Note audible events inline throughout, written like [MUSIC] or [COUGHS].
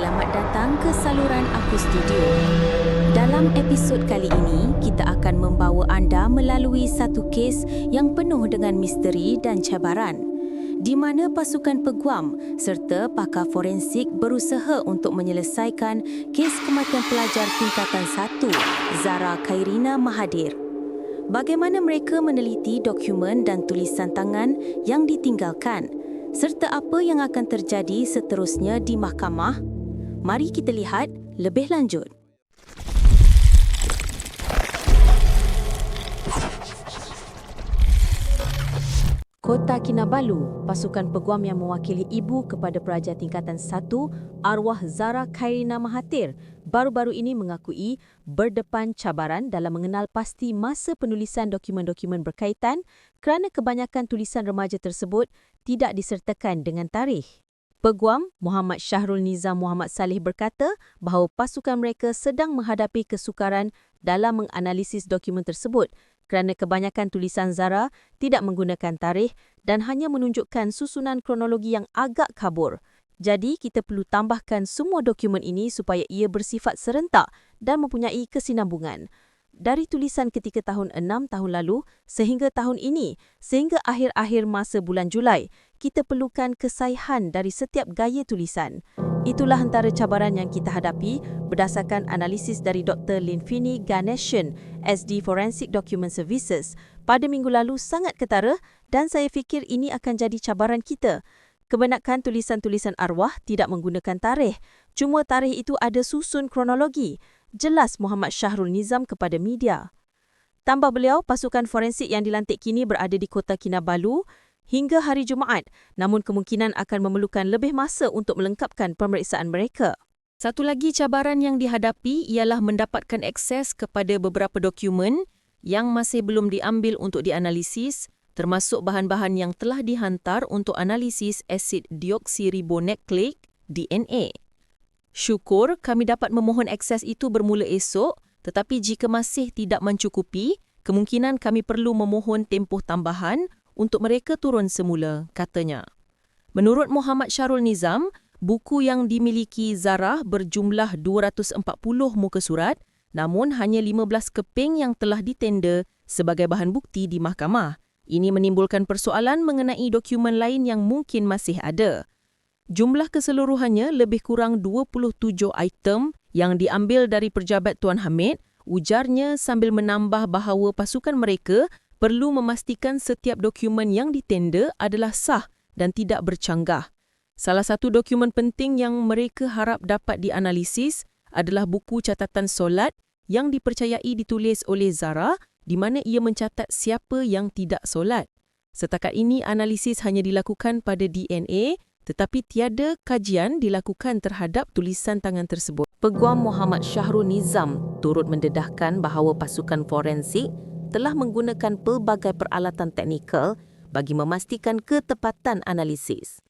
Selamat datang ke saluran Aku Studio. Dalam episod kali ini, kita akan membawa anda melalui satu kes yang penuh dengan misteri dan cabaran di mana pasukan peguam serta pakar forensik berusaha untuk menyelesaikan kes kematian pelajar tingkatan 1 Zara Khairina Mahathir. Bagaimana mereka meneliti dokumen dan tulisan tangan yang ditinggalkan serta apa yang akan terjadi seterusnya di mahkamah Mari kita lihat lebih lanjut. Kota Kinabalu, pasukan peguam yang mewakili ibu kepada peraja tingkatan 1, arwah Zara Khairina Mahathir, baru-baru ini mengakui berdepan cabaran dalam mengenal pasti masa penulisan dokumen-dokumen berkaitan kerana kebanyakan tulisan remaja tersebut tidak disertakan dengan tarikh. Peguam Muhammad Syahrul Nizam Muhammad Saleh berkata bahawa pasukan mereka sedang menghadapi kesukaran dalam menganalisis dokumen tersebut kerana kebanyakan tulisan Zara tidak menggunakan tarikh dan hanya menunjukkan susunan kronologi yang agak kabur. Jadi, kita perlu tambahkan semua dokumen ini supaya ia bersifat serentak dan mempunyai kesinambungan dari tulisan ketika tahun 6 tahun lalu sehingga tahun ini, sehingga akhir-akhir masa bulan Julai, kita perlukan kesaihan dari setiap gaya tulisan. Itulah antara cabaran yang kita hadapi berdasarkan analisis dari Dr. Linfini Ganeshan, SD Forensic Document Services, pada minggu lalu sangat ketara dan saya fikir ini akan jadi cabaran kita. Kebanyakan tulisan-tulisan arwah tidak menggunakan tarikh. Cuma tarikh itu ada susun kronologi jelas Muhammad Syahrul Nizam kepada media. Tambah beliau, pasukan forensik yang dilantik kini berada di kota Kinabalu hingga hari Jumaat namun kemungkinan akan memerlukan lebih masa untuk melengkapkan pemeriksaan mereka. Satu lagi cabaran yang dihadapi ialah mendapatkan akses kepada beberapa dokumen yang masih belum diambil untuk dianalisis termasuk bahan-bahan yang telah dihantar untuk analisis asid deoksiribonukleik DNA. Syukur kami dapat memohon akses itu bermula esok, tetapi jika masih tidak mencukupi, kemungkinan kami perlu memohon tempoh tambahan untuk mereka turun semula, katanya. Menurut Muhammad Syarul Nizam, buku yang dimiliki Zara berjumlah 240 muka surat, namun hanya 15 keping yang telah ditender sebagai bahan bukti di mahkamah. Ini menimbulkan persoalan mengenai dokumen lain yang mungkin masih ada. Jumlah keseluruhannya lebih kurang 27 item yang diambil dari pejabat Tuan Hamid, ujarnya sambil menambah bahawa pasukan mereka perlu memastikan setiap dokumen yang ditender adalah sah dan tidak bercanggah. Salah satu dokumen penting yang mereka harap dapat dianalisis adalah buku catatan solat yang dipercayai ditulis oleh Zara di mana ia mencatat siapa yang tidak solat. Setakat ini analisis hanya dilakukan pada DNA tetapi tiada kajian dilakukan terhadap tulisan tangan tersebut. Peguam Muhammad Syahrul Nizam turut mendedahkan bahawa pasukan forensik telah menggunakan pelbagai peralatan teknikal bagi memastikan ketepatan analisis.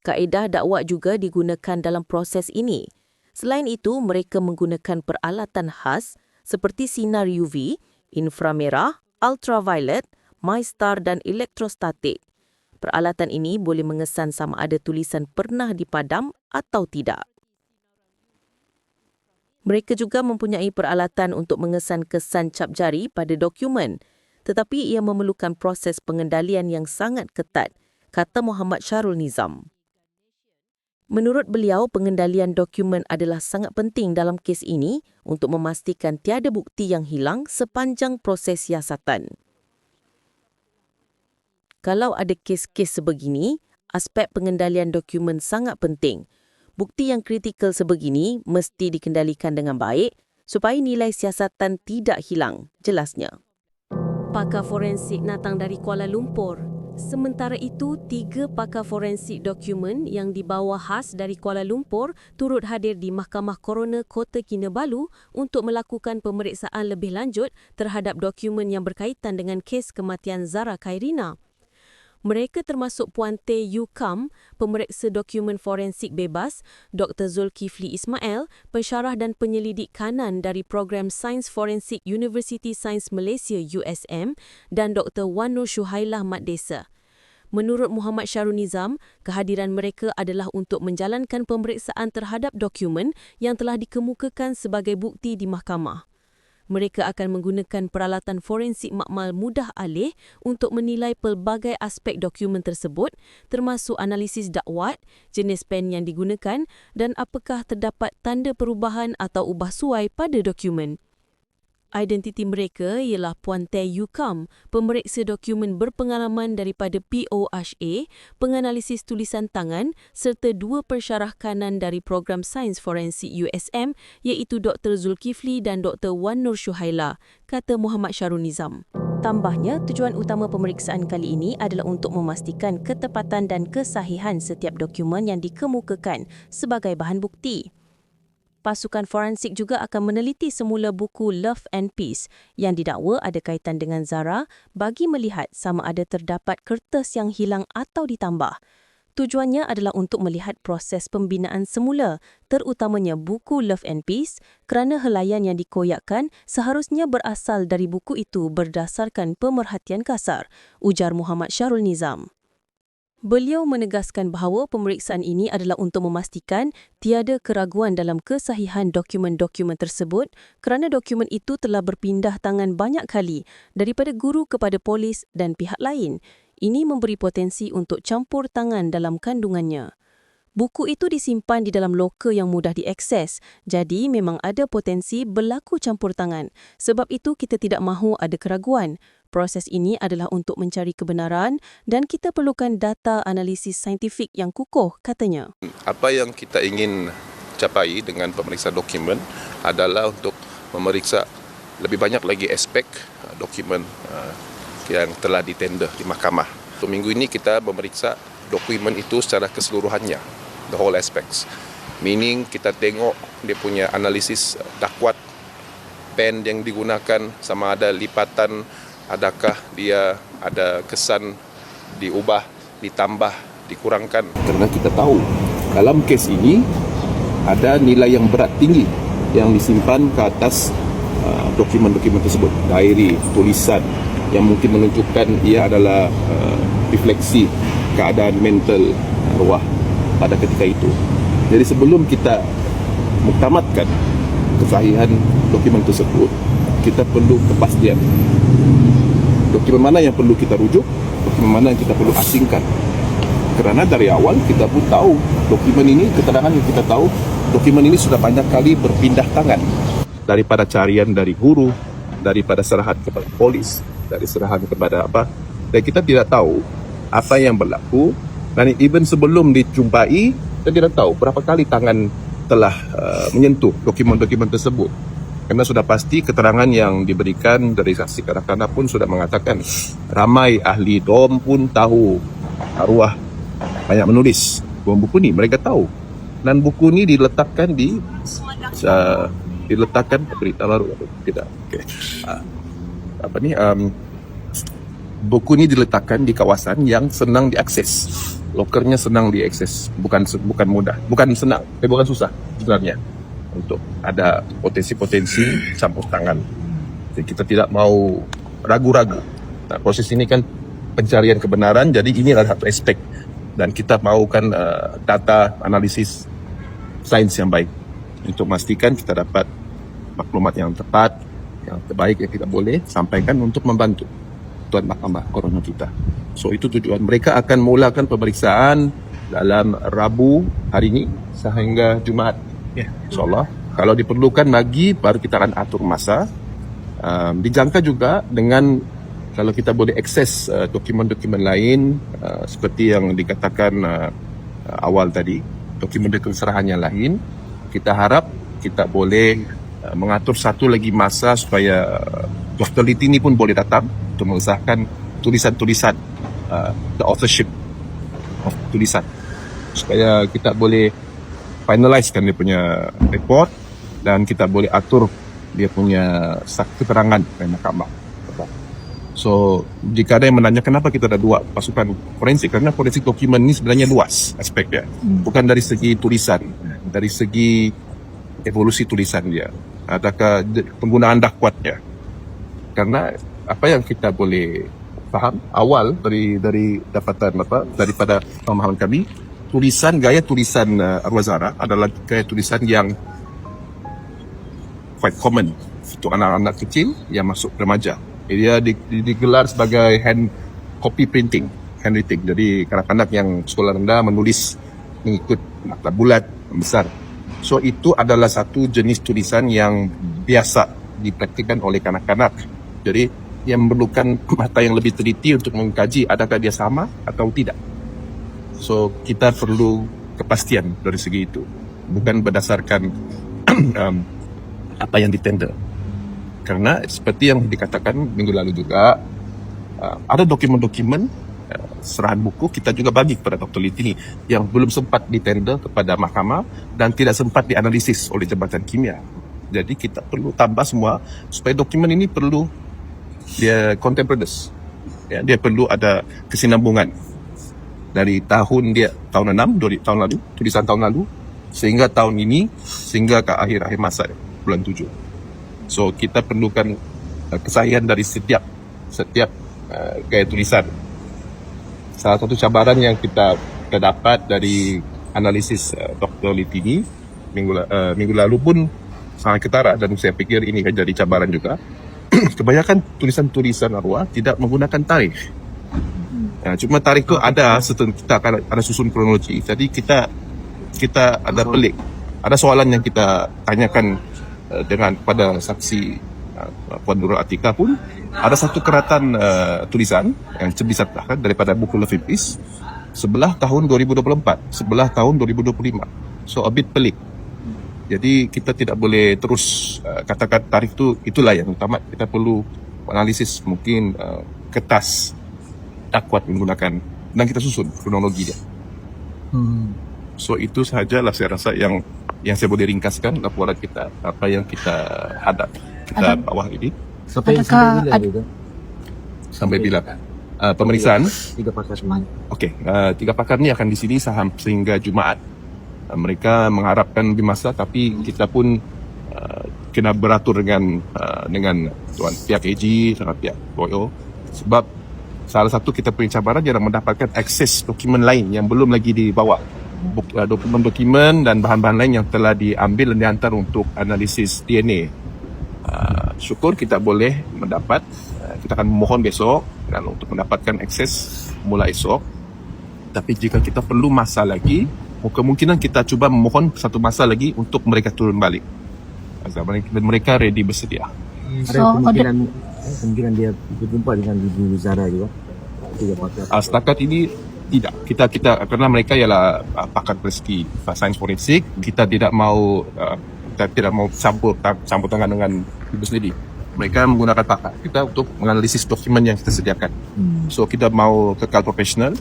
Kaedah dakwah juga digunakan dalam proses ini. Selain itu, mereka menggunakan peralatan khas seperti sinar UV, inframerah, ultraviolet, MyStar dan elektrostatik Peralatan ini boleh mengesan sama ada tulisan pernah dipadam atau tidak. Mereka juga mempunyai peralatan untuk mengesan kesan cap jari pada dokumen tetapi ia memerlukan proses pengendalian yang sangat ketat, kata Muhammad Syarul Nizam. Menurut beliau, pengendalian dokumen adalah sangat penting dalam kes ini untuk memastikan tiada bukti yang hilang sepanjang proses siasatan. Kalau ada kes-kes sebegini, aspek pengendalian dokumen sangat penting. Bukti yang kritikal sebegini mesti dikendalikan dengan baik supaya nilai siasatan tidak hilang, jelasnya. Pakar forensik datang dari Kuala Lumpur. Sementara itu, tiga pakar forensik dokumen yang dibawa khas dari Kuala Lumpur turut hadir di Mahkamah Korona Kota Kinabalu untuk melakukan pemeriksaan lebih lanjut terhadap dokumen yang berkaitan dengan kes kematian Zara Khairina. Mereka termasuk Puan Teh Yu Kam, pemeriksa dokumen forensik bebas, Dr. Zulkifli Ismail, pensyarah dan penyelidik kanan dari program Sains Forensik University Sains Malaysia USM dan Dr. Wan Nur Syuhailah Mat Desa. Menurut Muhammad Syarul Nizam, kehadiran mereka adalah untuk menjalankan pemeriksaan terhadap dokumen yang telah dikemukakan sebagai bukti di mahkamah. Mereka akan menggunakan peralatan forensik makmal mudah alih untuk menilai pelbagai aspek dokumen tersebut termasuk analisis dakwat, jenis pen yang digunakan dan apakah terdapat tanda perubahan atau ubah suai pada dokumen. Identiti mereka ialah Puan Tay Yukam, pemeriksa dokumen berpengalaman daripada POHA, penganalisis tulisan tangan serta dua pensyarah kanan dari program sains forensik USM iaitu Dr. Zulkifli dan Dr. Wan Nur Syuhaila, kata Muhammad Syarul Nizam. Tambahnya, tujuan utama pemeriksaan kali ini adalah untuk memastikan ketepatan dan kesahihan setiap dokumen yang dikemukakan sebagai bahan bukti pasukan forensik juga akan meneliti semula buku Love and Peace yang didakwa ada kaitan dengan Zara bagi melihat sama ada terdapat kertas yang hilang atau ditambah. Tujuannya adalah untuk melihat proses pembinaan semula, terutamanya buku Love and Peace kerana helaian yang dikoyakkan seharusnya berasal dari buku itu berdasarkan pemerhatian kasar, ujar Muhammad Syarul Nizam. Beliau menegaskan bahawa pemeriksaan ini adalah untuk memastikan tiada keraguan dalam kesahihan dokumen-dokumen tersebut kerana dokumen itu telah berpindah tangan banyak kali daripada guru kepada polis dan pihak lain. Ini memberi potensi untuk campur tangan dalam kandungannya. Buku itu disimpan di dalam loker yang mudah diakses, jadi memang ada potensi berlaku campur tangan. Sebab itu kita tidak mahu ada keraguan. Proses ini adalah untuk mencari kebenaran dan kita perlukan data analisis saintifik yang kukuh, katanya. Apa yang kita ingin capai dengan pemeriksaan dokumen adalah untuk memeriksa lebih banyak lagi aspek uh, dokumen uh, yang telah ditender di mahkamah. Minggu ini kita memeriksa dokumen itu secara keseluruhannya, the whole aspects. Meaning kita tengok dia punya analisis dakwat pen yang digunakan sama ada lipatan adakah dia ada kesan diubah, ditambah, dikurangkan. Kerana kita tahu dalam kes ini ada nilai yang berat tinggi yang disimpan ke atas uh, dokumen-dokumen tersebut, diary, tulisan yang mungkin menunjukkan ia adalah uh, refleksi keadaan mental arwah pada ketika itu. Jadi sebelum kita muktamadkan kesahihan dokumen tersebut, kita perlu kepastian dokumen mana yang perlu kita rujuk, dokumen mana yang kita perlu asingkan. Kerana dari awal kita pun tahu dokumen ini, keterangan yang kita tahu, dokumen ini sudah banyak kali berpindah tangan. Daripada carian dari guru, daripada serahan kepada polis, dari serahan kepada apa. Dan kita tidak tahu apa yang berlaku. Dan even sebelum dijumpai, kita tidak tahu berapa kali tangan telah uh, menyentuh dokumen-dokumen tersebut. Karena sudah pasti keterangan yang diberikan dari saksi kanak-kanak pun sudah mengatakan ramai ahli dom pun tahu. Arwah banyak menulis buku buku ni mereka tahu. Dan buku ni diletakkan di uh, diletakkan berita baru. Tidak okay. uh, apa ni um, buku ni diletakkan di kawasan yang senang diakses. Lokernya senang diakses. Bukan bukan mudah bukan senang tapi bukan susah sebenarnya untuk ada potensi-potensi campur tangan. Jadi kita tidak mau ragu-ragu. Nah, proses ini kan pencarian kebenaran, jadi ini adalah satu aspek. Dan kita mahukan uh, data analisis sains yang baik untuk memastikan kita dapat maklumat yang tepat, yang terbaik yang kita boleh sampaikan untuk membantu Tuan Mahkamah Korona kita. So itu tujuan. Mereka akan mulakan pemeriksaan dalam Rabu hari ini sehingga Jumaat Ya, insyaAllah. Kalau diperlukan lagi, baru kita akan atur masa. Um, dijangka juga dengan kalau kita boleh akses uh, dokumen-dokumen lain uh, seperti yang dikatakan uh, awal tadi, dokumen-dokumen serahan yang lain, kita harap kita boleh uh, mengatur satu lagi masa supaya uh, doktor Liti ini pun boleh datang untuk mengesahkan tulisan-tulisan uh, the authorship of tulisan supaya kita boleh finalizekan dia punya report dan kita boleh atur dia punya keterangan dari mahkamah. So, jika ada yang menanya kenapa kita ada dua pasukan forensik, kerana forensik dokumen ini sebenarnya luas aspek dia. Hmm. Bukan dari segi tulisan, dari segi evolusi tulisan dia. Adakah penggunaan dakwatnya. Karena apa yang kita boleh faham awal dari dari dapatan apa daripada pemahaman kami tulisan gaya tulisan uh, Arwah Zara adalah gaya tulisan yang quite common untuk anak-anak kecil yang masuk remaja. Dia di- di- digelar sebagai hand copy printing, handwriting. Jadi kanak-kanak yang sekolah rendah menulis mengikut maktab bulat besar. So itu adalah satu jenis tulisan yang biasa dipraktikkan oleh kanak-kanak. Jadi yang memerlukan mata yang lebih teliti untuk mengkaji adakah dia sama atau tidak. So kita perlu kepastian dari segi itu, bukan berdasarkan [CLEARS THROAT] um, apa yang ditender. Karena seperti yang dikatakan minggu lalu juga, uh, ada dokumen-dokumen uh, serahan buku kita juga bagi kepada Dr. Litini yang belum sempat ditender kepada mahkamah dan tidak sempat dianalisis oleh Jabatan Kimia. Jadi kita perlu tambah semua supaya dokumen ini perlu dia contemporaneous. Ya, dia perlu ada kesinambungan dari tahun dia tahun 6 dari tahun lalu tulisan tahun lalu sehingga tahun ini sehingga ke akhir-akhir masa bulan 7 so kita perlukan uh, kesahihan dari setiap setiap uh, gaya tulisan. Salah satu cabaran yang kita, kita dapat dari analisis uh, Dr. Litini minggu, uh, minggu lalu pun sangat ketara dan saya pikir ini akan jadi cabaran juga. [CLEARS THROAT] Kebanyakan tulisan-tulisan arwah tidak menggunakan tarikh Ya, cuma tarikh tu ada setengah kita akan ada susun kronologi. Jadi kita kita ada pelik. Ada soalan yang kita tanyakan uh, dengan pada saksi uh, Puan Nurul Atika pun ada satu keratan uh, tulisan yang disertakan daripada buku Peace sebelah tahun 2024, sebelah tahun 2025. So a bit pelik. Jadi kita tidak boleh terus uh, katakan tarikh tu itulah yang utama. Kita perlu analisis mungkin uh, kertas tak kuat menggunakan dan kita susun kronologi dia. Hmm. So itu sahajalah saya rasa yang yang saya boleh ringkaskan laporan kita apa yang kita hadap kita Ada- bawah ini Sampai Adakah sampai bila ad- gitu? sampai bila uh, pemeriksaan. Tiga pakar semuanya. Okey, uh, tiga pakar ni akan di sini saham sehingga Jumaat. Uh, mereka mengharapkan lebih masa tapi kita pun uh, kena beratur dengan uh, dengan tuan pihak AG dengan pihak Boyo sebab salah satu kita punya cabaran ialah mendapatkan akses dokumen lain yang belum lagi dibawa. Buk- uh, Dokumen-dokumen dan bahan-bahan lain yang telah diambil dan dihantar untuk analisis DNA. Uh, syukur kita boleh mendapat uh, kita akan memohon besok dan untuk mendapatkan akses mula esok tapi jika kita perlu masa lagi kemungkinan kita cuba memohon satu masa lagi untuk mereka turun balik Agar mereka, mereka ready bersedia Ada So, kemungkinan eh, kemungkinan dia berjumpa dengan Ibu Zara juga. Uh, setakat ini tidak kita kita kerana mereka ialah uh, pakar rezeki uh, sains forensik kita tidak mau uh, kita tidak mau campur campur tangan dengan ibu sendiri mereka menggunakan pakar kita untuk menganalisis dokumen yang kita sediakan Hmm. So kita mau kekal profesional.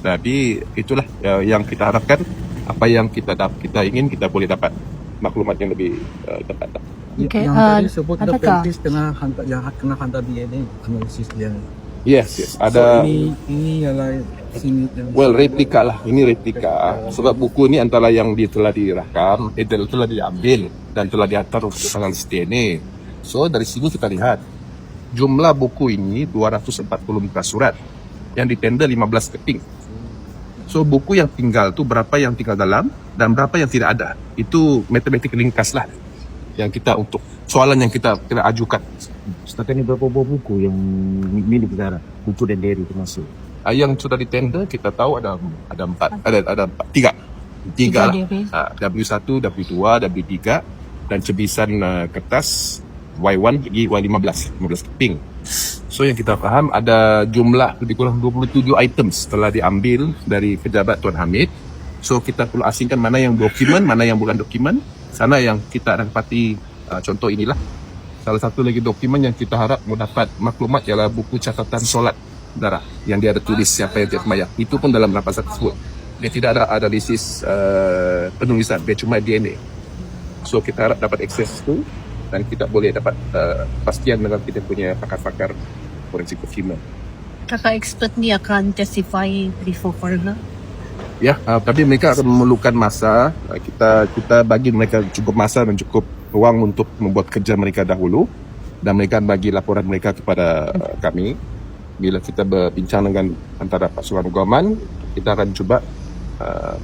Tapi itulah uh, yang kita harapkan apa yang kita dap kita ingin kita boleh dapat maklumat yang lebih uh, tepat. Okey, yang uh, tadi sebut Dr. Peace tengah hantar yang kena hantar DNA analisis dia. Yes, yes. So, Ada ini ini ialah sini well replika lah. Ini replika. Sebab buku ini antara yang dia telah dirakam, eh, telah telah diambil dan telah dihantar untuk analisis DNA. So dari sini kita lihat jumlah buku ini 240 muka surat yang ditender 15 keping. So buku yang tinggal tu berapa yang tinggal dalam dan berapa yang tidak ada. Itu matematik ringkas lah yang kita untuk soalan yang kita kita ajukan. setakat ini berapa buah buku yang milik Zara? Buku dan diary termasuk. Uh, yang sudah ditender kita tahu ada ada empat ada ada empat tiga tiga lah. diri. Uh, W1, W2, W3 dan cebisan uh, kertas Y1 pergi Y15 15 keping. So yang kita faham ada jumlah lebih kurang 27 items telah diambil dari pejabat Tuan Hamid. So kita perlu asingkan mana yang dokumen, mana yang bukan dokumen. Sana yang kita dapati uh, contoh inilah. Salah satu lagi dokumen yang kita harap mendapat maklumat ialah buku catatan solat darah yang dia ada tulis siapa yang tiap mayat. Itu pun dalam rapasan tersebut. Dia tidak ada analisis uh, penulisan, dia cuma DNA. So kita harap dapat akses itu dan kita boleh dapat uh, pastian dengan kita punya pakar-pakar forensik document. Kakak expert ni akan testify before coroner. Ya, uh, tapi mereka akan memerlukan masa. Uh, kita kita bagi mereka cukup masa dan cukup ruang untuk membuat kerja mereka dahulu dan mereka bagi laporan mereka kepada uh, kami. bila kita berbincang dengan antara pasukan guaman, kita akan cuba uh,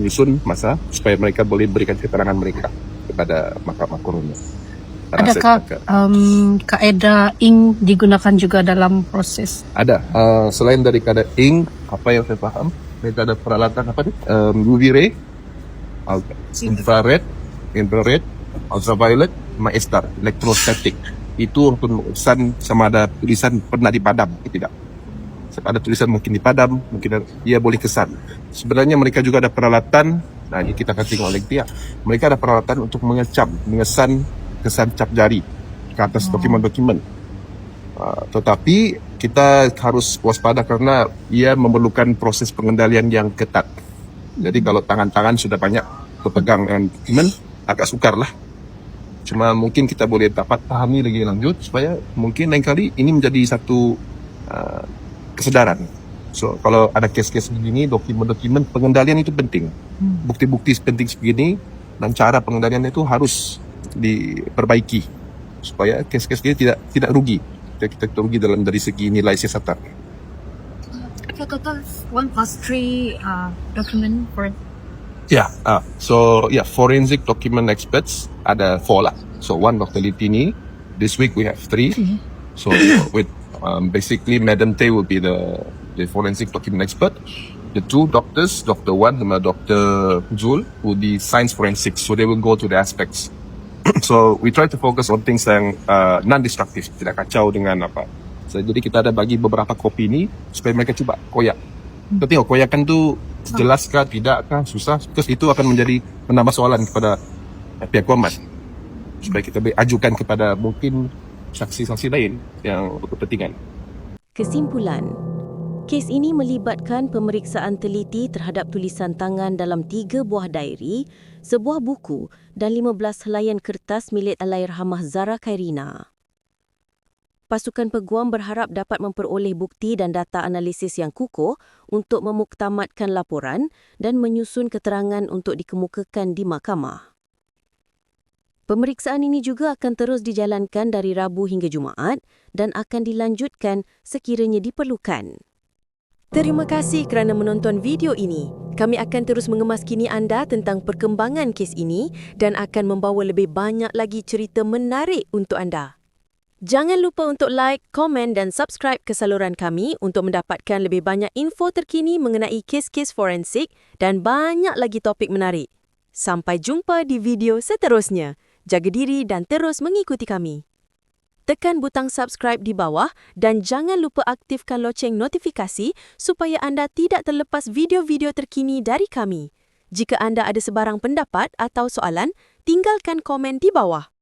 menyusun masa supaya mereka boleh berikan keterangan mereka kepada mahkamah koroner. Adakah um, kaedah ing digunakan juga dalam proses? Ada. Uh, selain daripada ink, apa yang saya faham, mereka ada peralatan apa ni? Um, UV ray, infrared, infrared, ultraviolet, sama estar, electrostatic. Itu untuk mengurusan sama ada tulisan pernah dipadam atau tidak. Sebab ada tulisan mungkin dipadam, mungkin ia boleh kesan. Sebenarnya mereka juga ada peralatan, nah ini kita akan tengok lagi ya. Mereka ada peralatan untuk mengecam, mengesan kesan cap jari ke atas dokumen-dokumen. Uh, tetapi kita harus waspada kerana ia memerlukan proses pengendalian yang ketat. Jadi kalau tangan-tangan sudah banyak berpegang dengan agak sukar lah. Cuma mungkin kita boleh dapat pahami lagi lanjut supaya mungkin lain kali ini menjadi satu uh, kesedaran. So kalau ada kes-kes begini, dokumen-dokumen pengendalian itu penting. Bukti-bukti penting sebegini dan cara pengendalian itu harus diperbaiki supaya kes-kes ini tidak tidak rugi. Kita, kita rugi dalam dari segi nilai siasatan. Total one plus three uh, document for Yeah. Uh, so yeah, forensic document experts ada four lah. So one Dr. Litini. This week we have three. So [COUGHS] with um, basically Madam Tay will be the the forensic document expert. The two doctors, Dr. Wan and Dr. Zul, will be science forensics. So they will go to the aspects. [COUGHS] so we try to focus on things yang uh, non-destructive, tidak kacau dengan apa. So, jadi kita ada bagi beberapa kopi ni supaya mereka cuba koyak. Kita tengok koyakan tu jelas kah, tidak kah, susah. Terus itu akan menjadi menambah soalan kepada pihak guaman. Supaya kita boleh ajukan kepada mungkin saksi-saksi lain yang berkepentingan. Kesimpulan, kes ini melibatkan pemeriksaan teliti terhadap tulisan tangan dalam tiga buah diary, sebuah buku dan 15 helaian kertas milik Allahyarhamah Zara Khairina. Pasukan peguam berharap dapat memperoleh bukti dan data analisis yang kukuh untuk memuktamadkan laporan dan menyusun keterangan untuk dikemukakan di mahkamah. Pemeriksaan ini juga akan terus dijalankan dari Rabu hingga Jumaat dan akan dilanjutkan sekiranya diperlukan. Terima kasih kerana menonton video ini. Kami akan terus mengemaskini anda tentang perkembangan kes ini dan akan membawa lebih banyak lagi cerita menarik untuk anda. Jangan lupa untuk like, komen dan subscribe ke saluran kami untuk mendapatkan lebih banyak info terkini mengenai kes-kes forensik dan banyak lagi topik menarik. Sampai jumpa di video seterusnya. Jaga diri dan terus mengikuti kami. Tekan butang subscribe di bawah dan jangan lupa aktifkan loceng notifikasi supaya anda tidak terlepas video-video terkini dari kami. Jika anda ada sebarang pendapat atau soalan, tinggalkan komen di bawah.